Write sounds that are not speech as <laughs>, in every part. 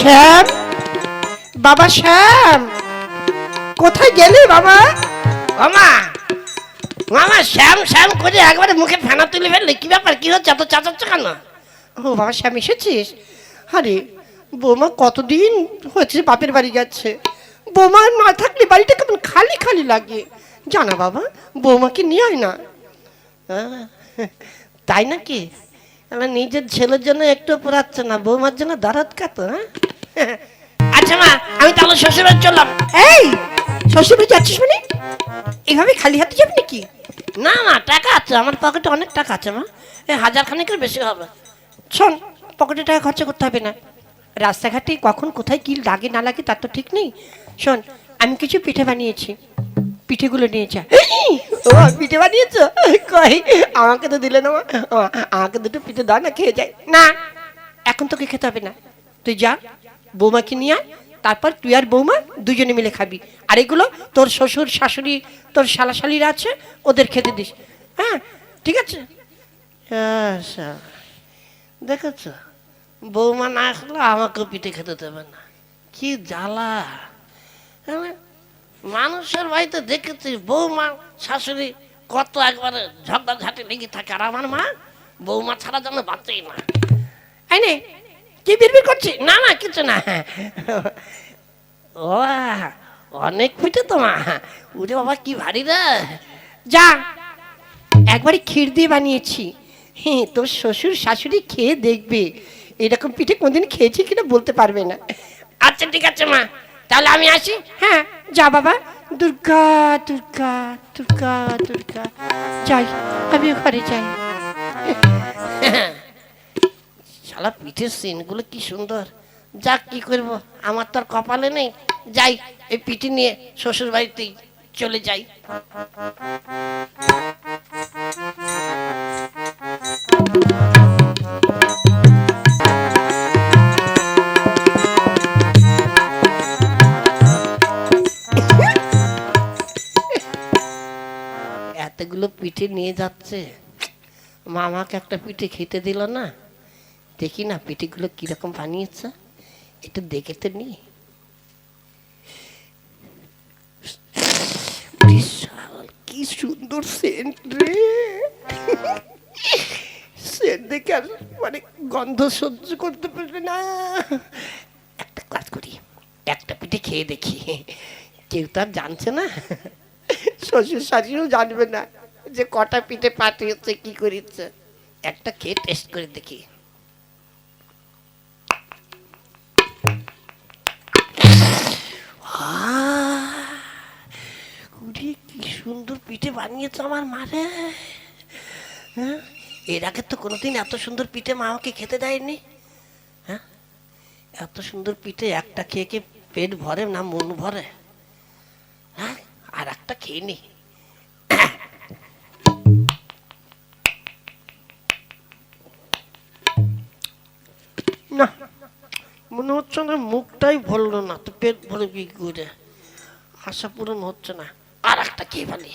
শ্যাম? বাবা শ্যাম কোথায় গেলে বাবা? মামা মামা শ্যাম শ্যাম করে একবারে মুখে ফেনা তুলে ফেললে কি ব্যাপার কি হচ্ছে এত চাচাচ্ছ কেন? ও বাবা শ্যাম এসেছিস? আরে বৌমা কতদিন হচ্ছে বাপের বাড়ি যাচ্ছে? বৌমা না থাকলে বাড়িটা কেমন খালি খালি লাগে? জানা বাবা বৌমাকে নিয়ে আয় না। তাই নাকি? আমার নিজের ছেলের জন্য একটু পড়াচ্ছে না বৌমার জন্য দাঁড়াত কাত হ্যাঁ? আচ্ছা মা আমি তাহলে শ্বশুরের চললাম। এই শ্বশুরবাড়ি যাচ্ছিস মানে? এভাবে খালি হাতে যাবি নাকি? না মা টাকা আছে আমার পকেটে অনেক টাকা আছে মা। এই হাজার খানিকের বেশি হবে। শোন পকেটে টাকা খরচা করতে হবে না। রাস্তাঘাটে কখন কোথায় কি লাগে না লাগে তার তো ঠিক নেই। শোন আমি কিছু পিঠে বানিয়েছি। পিঠেগুলো নিয়ে যা। ও পিঠে বানিয়েছ? কই আমাকে তো দিলে না মা। আমাকে দুটো পিঠে দাও না খেয়ে যাই। না এখন তোকে খেতে হবে না। তুই যা। বৌমাকে নিয়ে আয়, তারপর তুই আর বৌমা দুজনে মিলে খাবি। আর এগুলো তোর শ্বশুর, শাশুড়ি, তোর শালাশালিরা আছে, ওদের খেতে দিস। হ্যাঁ ঠিক আছে? আচ্ছা দেখেছ? বৌমা না আসলে আমাকেও পিঠে খেতে দেবে না। কি জ্বালা। মানে মানুষের বাড়িতে দেখেছি বৌমা, শাশুড়ি কত একবারে ঝগড়া ঝাঁটি লেগে থাকে। আর আমার মা বৌমা ছাড়া যেন বাঁচেই না। এই নে কি বিড়বিড় করছিস? না না, কিছু না। ও, অনেক পিঠে তো, মা। উঠে বাবা, কি ভারী রে। যা একবারে ক্ষীর দিয়ে বানিয়েছি। হ্যাঁ তোর শ্বশুর, শাশুড়ি খেয়ে দেখবে। এরকম পিঠে কোনদিন খেয়েছি কিনা বলতে পারবে না। আচ্ছা ঠিক আছে, মা। তাহলে আমি আসি। হ্যাঁ যা, বাবা। দুর্গা দুর্গা দুর্গা দুর্গা। যাই আমি ঘরে যাই। <laughs> শালা পিঠের সিনগুলো কি সুন্দর। যাক, কি করব? আমার তো আর কপালে নেই। যাই, এই পিঠে নিয়ে শ্বশুর বাড়িতেই চলে যাই। এতগুলো পিঠে নিয়ে যাচ্ছে। মামাকে একটা পিঠে খেতে দিল না? দেখি না, পিঠেগুলো কীরকম বানিয়েছে? একটু দেখে তো নি। কি সুন্দর সেন্ট রে। সেন্ট দেখে আর মানে গন্ধ সহ্য করতে পারবে না। একটা কাজ করি, একটা পিঠে খেয়ে দেখি। কেউ তো আর জানছে না। শ্বশুর শাশুড়িও জানবে না যে কটা পিঠে পাঠিয়েছে, কি করেছে। একটা খেয়ে টেস্ট করে দেখি। সুন্দর পিঠে বানিয়েছে আমার মারে হ্যাঁ? এর আগে তো কোনোদিন এত সুন্দর পিঠে মা আমাকে খেতে দেয়নি। হ্যাঁ? এত সুন্দর পিঠে একটা খেয়ে খেয়ে পেট ভরে না, মন ভরে। হ্যাঁ? আর একটা খেয়ে নি। না, মনে হচ্ছে না মুখটাই ভরলো না, তো পেট ভরে কি করে? আশা পূরণ হচ্ছে না। আর একটা ফেলি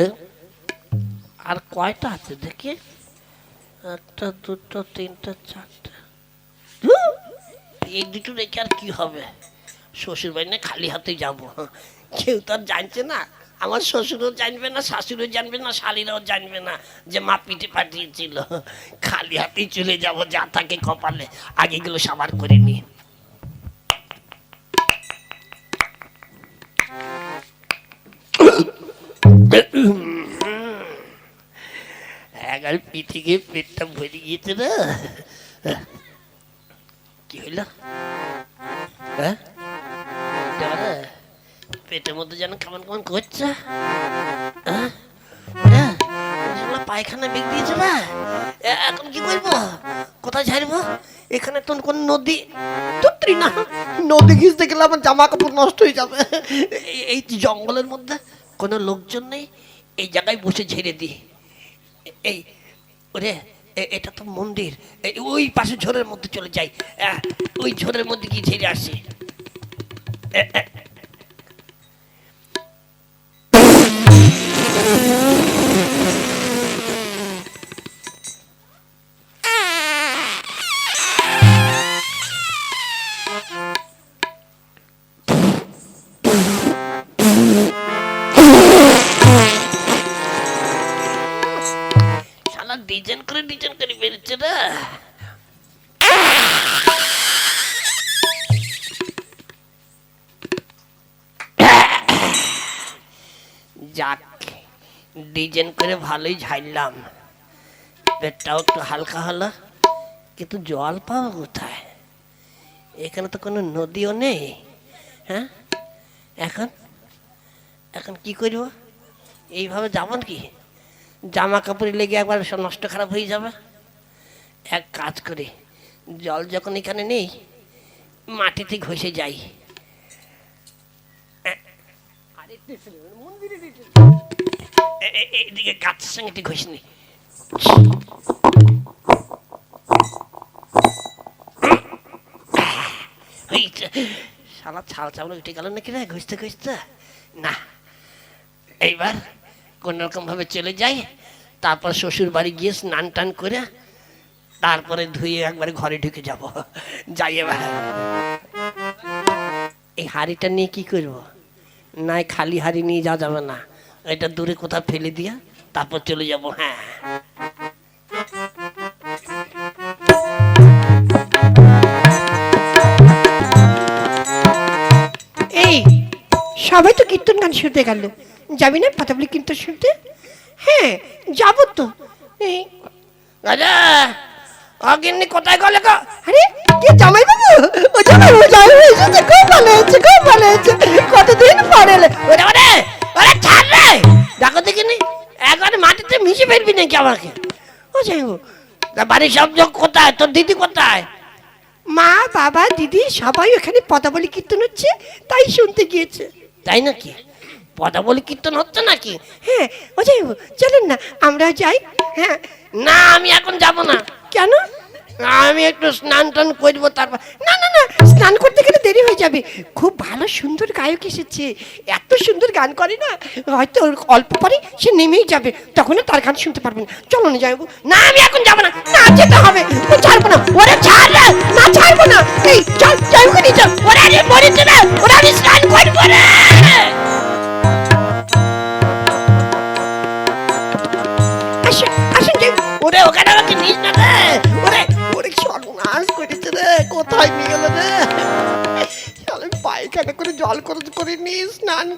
এ, আর কয়টা আছে দেখি? একটা দুটো তিনটা চারটা। এই দুটো রেখে আর কি হবে? শ্বশুর বাড়ি খালি হাতে যাব। কেউ তো আর জানছে না। আমার শ্বশুরও জানবে না, শাশুড়ও জানবে না, শালিরাও জানবে না যে মা পিঠে পাঠিয়েছিল। খালি হাতেই চলে যাব যা থাকে কপালে। আগে গুলো সাবার করে নি। এগার পিঠে গিয়ে পেটটা ভরে গিয়েছে না? কি হইল? হ্যাঁ? পেটের মধ্যে যেন কেমন কেমন করছে? পায়খানা বেগ দিয়েছে না? এখন কি করব? কোথায় ছাড়বো? এখানে তো কোন নদী তুত্রি না, নদী ঘিচতে গেলে আমার জামা কাপড় নষ্ট হয়ে যাবে। এই- জঙ্গলের মধ্যে কোনো লোকজন নেই, এই জায়গায় বসে ঝেড়ে দিই। এই, ওরে এটা তো মন্দির। ওই পাশে ঝোরের মধ্যে চলে যাই। ওই ঝোরের মধ্যে গিয়ে ঝেড়ে আসি। ডিজাইন করে ডিজাইন করে বেরিয়েছে না ডিজাইন করে ভালোই ঝাইলাম পেটটাও একটু হালকা হলো, কিন্তু জল পাবো কোথায়? এখানে তো কোনো নদীও নেই হ্যাঁ? এখন? এখন কি করব? এইভাবে যাব কি জামা কাপড়ে লেগে একবার নষ্ট খারাপ হয়ে যাবে। এক কাজ করি, জল যখন এখানে নেই, মাটিতে ঘষে যাই। এইদিকে গাছের সঙ্গে একটু ঘষে নি হয়েছে শালা ছাল চামড়া উঠে গেল নাকি রে ঘুষতে ঘুষতে না এইবার কোন রকম ভাবে চলে যাই তারপর শ্বশুর বাড়ি গিয়ে স্নান টান করে তারপরে ধুয়ে একবারে ঘরে ঢুকে যাব যাই এবার এই হাড়িটা নিয়ে কি করব? নাই খালি হাড়ি নিয়ে যাওয়া যাবে না। এটা দূরে কোথাও ফেলে দিয়া তারপর চলে যাব হ্যাঁ। এই সবাই তো কীর্তন গান শুনতে গেল। যাবি না পাতাবলি কীর্তন শুনতে? হ্যাঁ যাব তো। এই রাজা অগিন্নি কোথায় গেলে গো? আরে কে জামাই বাবু ও জামাই বাবু জামাই এসেছে খুব ভালো হয়েছে খুব ভালো হয়েছে। কতদিন পরে। ওরে ওরে ওরে ছাড় রে! দেখো দেখিনি? একবারে মাটিতে মিশে ফেলবি নাকি আমাকে? ও তা বাড়ির সব লোক কোথায়? তোর দিদি কোথায়? মা বাবা দিদি সবাই ওখানে পদাবলী কীর্তন হচ্ছে তাই শুনতে গিয়েছে। তাই নাকি? পদা বলি কীর্তন হচ্ছে নাকি? হ্যাঁ ও যাই চলুন না আমরা যাই হ্যাঁ। না আমি এখন যাব না। কেন? আমি একটু স্নান টান করব, তারপর না না না, স্নান করতে গেলে দেরি হয়ে যাবে। খুব ভালো সুন্দর গায়ক এসেছে। এত সুন্দর গান করে না, হয়তো অল্প পরে সে নেমেই যাবে। তখন তার গান শুনতে পারবেন চলো না যাই না, আমি এখন যাব না। না, যেতে হবে। ছাড়বো না। ওরে ছাড় না, ছাড়বো না। এই, চল যাই ওরে মরেছে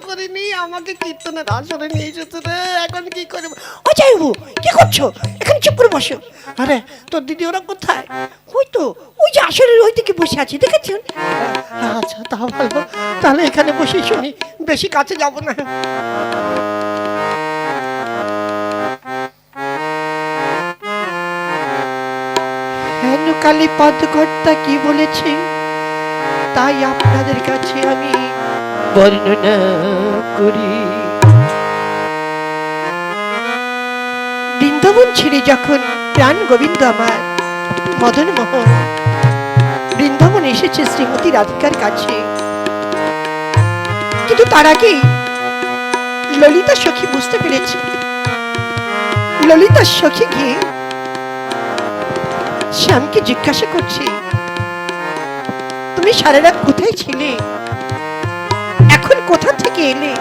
করিনি, আমাকে কীর্তনের আসরে নিয়ে এসেছে রে। এখন কি করব? ও যাইবু কি করছ? এখানে চুপ করে বসো। আরে, তোর দিদি ওরা কোথায়? ওই তো, ওই যে আসরের ওই দিকে বসে আছে, দেখেছেন? আচ্ছা তা ভালো। তাহলে এখানে বসে শুনি, বেশি কাছে যাব না। হেনুকালী পদকর্তা কি বলেছে? তাই আপনাদের কাছে আমি বর্ণনা করি। বৃন্দাবন ছেড়ে যখন প্রাণ গোবিন্দ আমার মদন মোহন, বৃন্দাবন এসেছে শ্রীমতী রাধিকার কাছে। কিন্তু তার আগেই ললিতা সখী বুঝতে পেরেছে। ললিতা সখী গিয়ে শ্যামকে জিজ্ঞাসা করছে, তুমি সারা রাত কোথায় ছিলে? থেকে এলে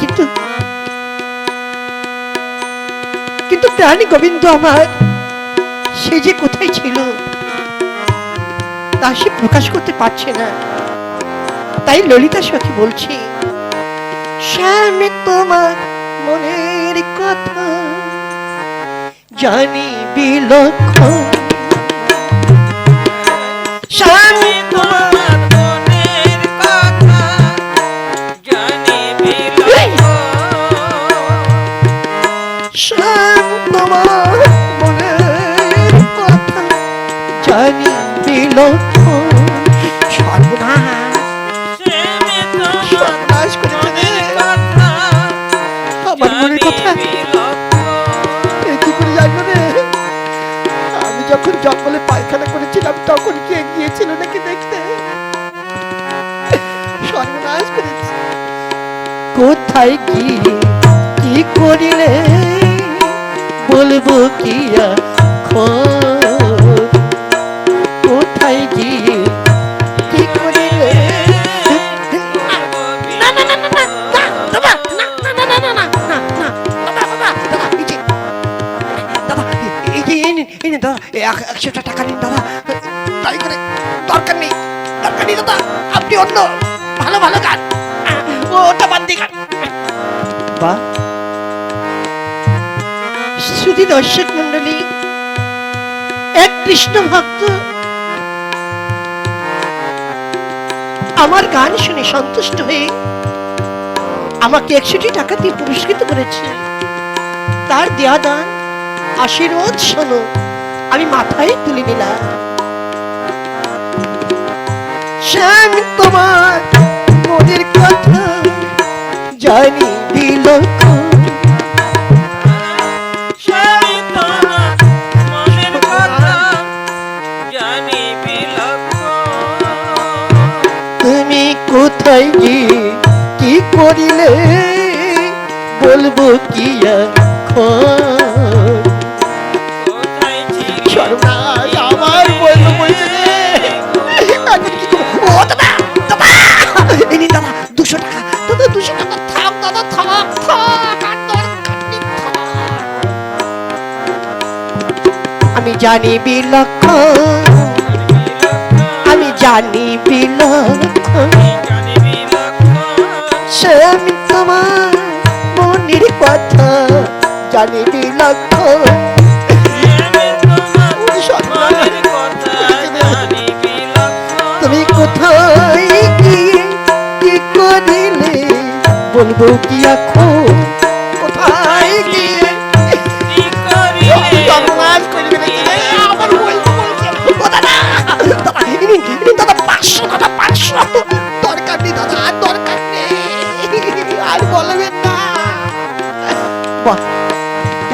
কিন্তু কিন্তু প্রাণী গোবিন্দ আমার, সে যে কোথায় ছিল, তা সে প্রকাশ করতে পারছে না। তাই ললিতা সখী বলছে, শ্যামে তোমার মনের কথা জানি বিলক্ষণ জানি বিলক্ষণ সর্বনাশ। সর্বনাশ করেছে আমার মনের কথা। এ কি করে জানব রে? আমি যখন জঙ্গলে পায়খানা করেছিলাম, তখন কে গিয়েছিল নাকি দেখতে? সর্বনাশ করেছে কোথায় কি কি করিলে? বলব কি এখন অন্য ভালো ভালো গান। ওটা বাদ দিয়ে গান। বা। শুধু দর্শক মন্ডলী এক কৃষ্ণ ভক্ত আমার গান শুনে সন্তুষ্ট হয়ে আমাকে একশোটি টাকা দিয়ে পুরস্কৃত করেছে। তার দেয়া দান আশীর্বাদ শোনো আমি মাথায় তুলে নিলাম। শ্যাম তোমার মনের কথা জানি বিলক্ষণ সেই তোমার মনের কথা জানি বিলক্ষণ তুমি কোথায় গিয়ে কি করিলে বলব কি এখন জানি বিলক্ষণ, আমি জানি সে আমি তোমার মনের কথা জানি বিলক্ষণ। তুমি কোথায় কি করিলে? বলব কি এখন? 500 দাদা, 500 দরকার নেই দাদা, আর দরকার নেই। আর বলবেন না। বাহ,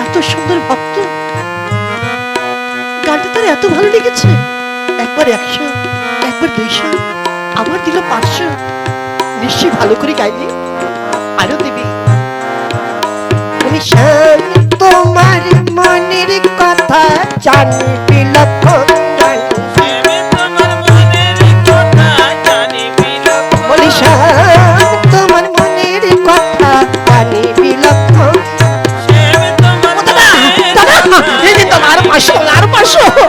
এত সুন্দর ভক্ত। গানটা তার এত ভালো লেগেছে। একবার একশো একবার দুইশো আবার দিল পাঁচশো। নিশ্চয়ই ভালো করে গাইলে আরও দেবে। তোমার মনের কথা জানি। আরও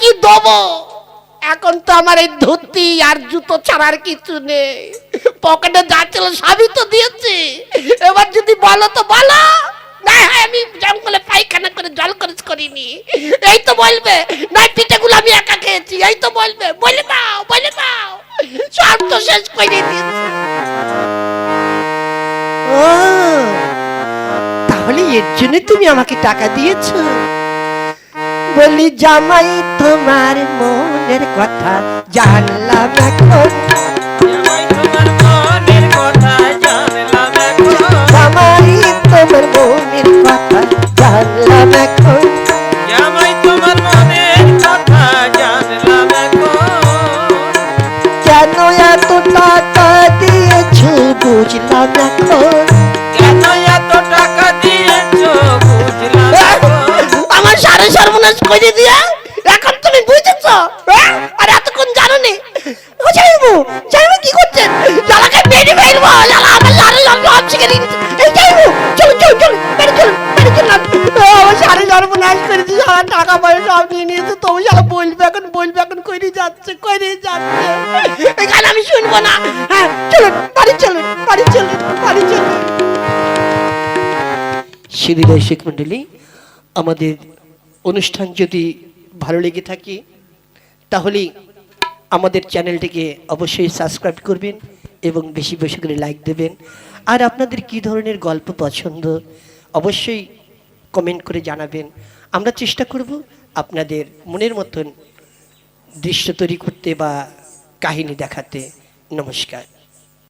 কি দেবো? এখন তো আমার এই ধুতি আর জুতো ছাড়ার কিছু নেই। পকেটে যা ছিল সবই তো দিয়েছি। এবার যদি বলো তো বলো। হ্যাঁ একা খেয়েছি। এই তো বলবে, বলে বলে দাও। তো শেষ করে তাহলে এর জন্য তুমি আমাকে টাকা দিয়েছ। বলি জামাই তোমার মনের কথা জানলাম এখন। জামাই তোমার মনের কথা জানলাম এখন। কেন এত টাকা দিয়েছ বুঝলাম এখন। সর্বনাশ করে দিয়া? এখন তুমি বুঝেছ আর এতক্ষণ জানো নি যাইবো যাইবো কি করছেন? জ্বালাকে মেরে ফেলব, জ্বালা আমার সর্বনাশ শিখে দিয়েছে এই যাইবো চলো চলো চলো মেরে চলো মেরে চলো আমার সাড়ে সর্বনাশ করে দিয়েছে, আমার টাকা পয়সা সব নিয়ে নিয়েছে, তবু সারা বলবে এখন বলবে এখন করে যাচ্ছে করে যাচ্ছে। এখানে আমি শুনব না। হ্যাঁ চলুন, বাড়ি চলুন বাড়ি চলুন বাড়ি চলুন। শ্রী দর্শক মন্ডলী, আমাদের অনুষ্ঠান যদি ভালো লেগে থাকে, তাহলে আমাদের চ্যানেলটিকে অবশ্যই সাবস্ক্রাইব করবেন এবং বেশি বেশি করে লাইক দেবেন। আর আপনাদের কি ধরনের গল্প পছন্দ, অবশ্যই কমেন্ট করে জানাবেন। আমরা চেষ্টা করব আপনাদের মনের মতন দৃশ্য তৈরি করতে বা কাহিনী দেখাতে। নমস্কার।